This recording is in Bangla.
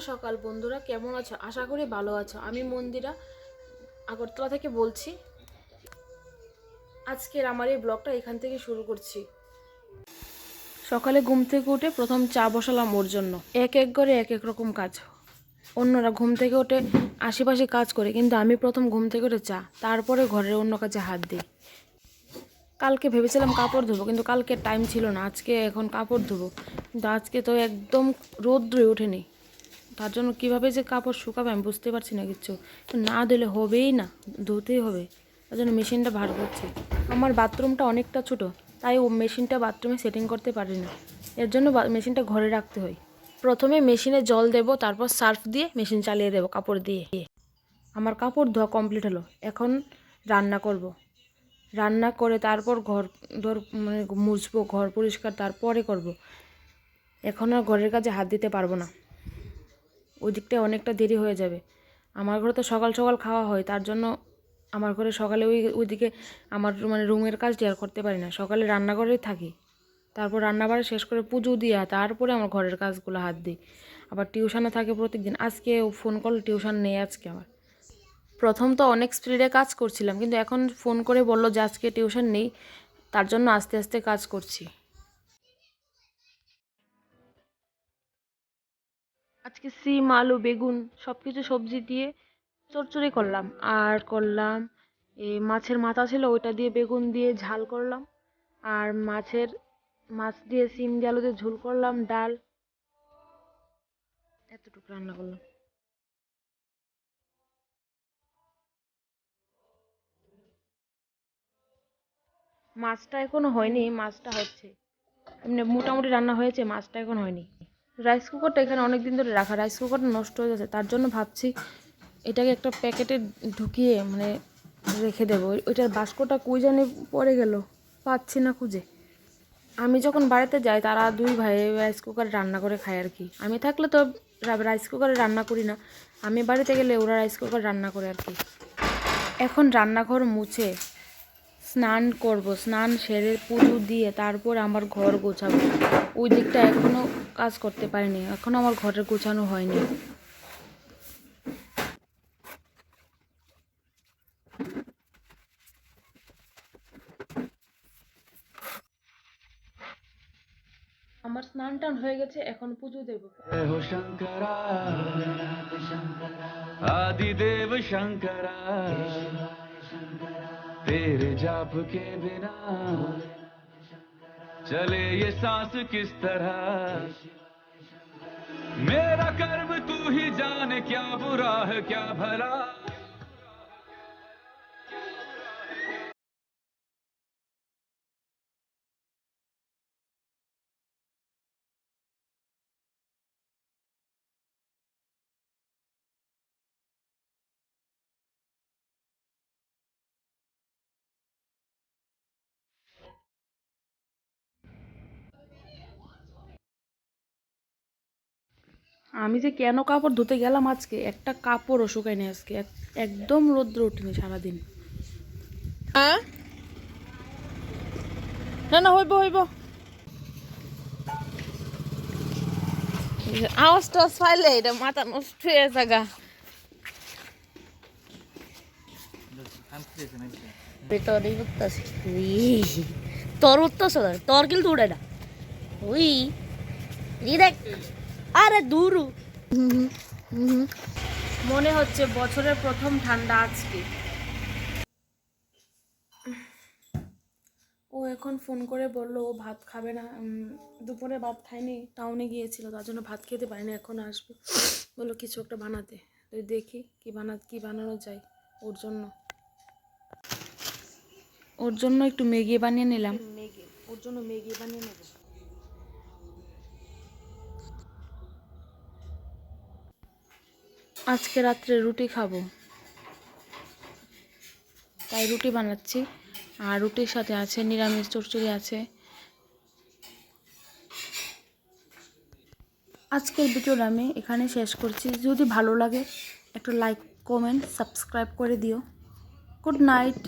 সকাল, বন্ধুরা। কেমন আছো? আশা করি ভালো আছো। আমি মন্দিরা আগরতলা থেকে বলছি। আজকের আমার এই ব্লগটা এখান থেকে শুরু করছি। সকালে ঘুম থেকে উঠে প্রথম চা বসালাম ওর জন্য। এক এক করে এক এক রকম কাজ। অন্যরা ঘুম থেকে উঠে আশেপাশে কাজ করে, কিন্তু আমি প্রথম ঘুম থেকে উঠে চা, তারপরে ঘরের অন্য কাজে হাত দিই। কালকে ভেবেছিলাম কাপড় ধোবো, কিন্তু কালকে টাইম ছিল না। আজকে এখন কাপড় ধোবো। কিন্তু আজকে তো একদম রোদ্রে ওঠেনি। তার জন্য কীভাবে যে কাপড় শুকাবে আমি বুঝতে পারছি না কিচ্ছু। না দিলে হবেই না, ধুতেই হবে। তার জন্য মেশিনটা ভার করছি। আমার বাথরুমটা অনেকটা ছোট, তাই ও মেশিনটা বাথরুমে সেটিং করতে পারি না। এর জন্য মেশিনটা ঘরে রাখতে হয়। প্রথমে মেশিনে জল দেবো, তারপর সার্ফ দিয়ে মেশিন চালিয়ে দেবো কাপড় দিয়ে। আমার কাপড় ধোয়া কমপ্লিট হলো। এখন রান্না করব। রান্না করে তারপর ঘর ধর মানে মুছবো, ঘর পরিষ্কার তারপরে করব। এখন আর ঘরের কাজে হাত দিতে পারব না। ওই দিকটায় অনেকটা দেরি হয়ে যাবে। আমার ঘরে তো সকাল সকাল খাওয়া হয়, তার জন্য আমার ঘরে সকালে ওই ওইদিকে আমার মানে রুমের কাজটি আর করতে পারি না। সকালে রান্নাঘরেই থাকি, তারপর রান্নাবাড়ি শেষ করে পুজো দিয়া তারপরে আমার ঘরের কাজগুলো হাত দিই। আবার টিউশনে থাকে প্রত্যেকদিন, আজকে ফোন কল টিউশন নেই আজকে আমার। প্রথম তো অনেক স্পিডে কাজ করছিলাম, কিন্তু এখন ফোন করে বলল যে আজকে টিউশন নেই, তার জন্য আস্তে আস্তে কাজ করছি। আজকে সিম, আলু, বেগুন সব কিছু সবজি দিয়ে চচ্চড়ি করলাম। আর করলাম এই মাছের মাথা ছিল, ওইটা দিয়ে বেগুন দিয়ে ঝাল করলাম। আর মাছের মাছ দিয়ে সিম দিয়ে আলু দিয়ে ঝোল করলাম, ডাল। এতটুকু রান্না করলাম। মাছটা এখনও হয়নি, মাছটা হচ্ছে। এমনি মোটামুটি রান্না হয়েছে, মাছটা এখন হয়নি। রাইস কুকারটা এখানে অনেক দিন ধরে রাখা রাইস কুকারটা নষ্ট হয়ে যাচ্ছে। তার জন্য ভাবছি এটাকে একটা প্যাকেটে ঢুকিয়ে মানে রেখে দেবো। ওই- ওইটার বাস্কটা কই জানি পড়ে গেল, পাচ্ছি না খুঁজে। আমি যখন বাড়িতে যাই, তারা দুই ভাই রাইস কুকারে রান্না করে খায় আর কি। আমি থাকলে তো রাইস কুকারে রান্না করি না। আমি বাড়িতে গেলে ওরা রাইস কুকার রান্না করে আর কি। এখন রান্নাঘর মুছে, স্নান করব, স্নান সেরে পুজো দিয়ে তারপর আমার ঘর গোছাবো। ওই দিকটা এখনও কাজ করতে পারিনি। এখন আমার ঘরে গোছানো হয়নি। আমার স্নান টান হয়ে গেছে এখন পুজো দেব। আদিদেব শঙ্করা তেরে জাপ কে বিনা। चले ये सांस किस तरह? मेरा कर्म तू ही जाने, क्या बुरा है, क्या भला? আমি যে কেন কাপড় ধুতে গেলাম আজকে? একটা কাপড়ও শুকায়নি আজকে। একদম রোদ্র ওঠেনি সারাদিন। হ্যাঁ? না না হইব হইব। আওয়াজ টাওয়াজ পাইলে এটা মাথা নষ্ট হয়ে জায়গা তোরই উঠতেছে। উই তোর উঠতেছে তোর কিন্তু উড়ে না। উই ই দেখ। আরে দূরু। মনে হচ্ছে বছরের প্রথম ঠান্ডা আজকে। ও এখন ফোন করে বলল ও ভাত খাবে না। দুপুরে ভাত খায়নি টাউনে গিয়েছিল তার জন্য ভাত খেতে পারেনি এখন আসবে। বলল কিছু একটা বানাতে। তো দেখি কি বানা কি বানানো যায় ওর জন্য। ওর জন্য একটু ম্যাগি বানিয়ে নিলাম। ম্যাগি ওর জন্য ম্যাগি বানিয়ে নেব আজকে রাত্রে রুটি খাব। তাই রুটি বানাচ্ছি। আর রুটির সাথে আছে, নিরামিষ চচ্চড়ি আছে। আজকের ভিডিওটা আমি এখানে শেষ করছি। যদি ভালো লাগে, একটা লাইক কমেন্ট সাবস্ক্রাইব করে দিও। Good night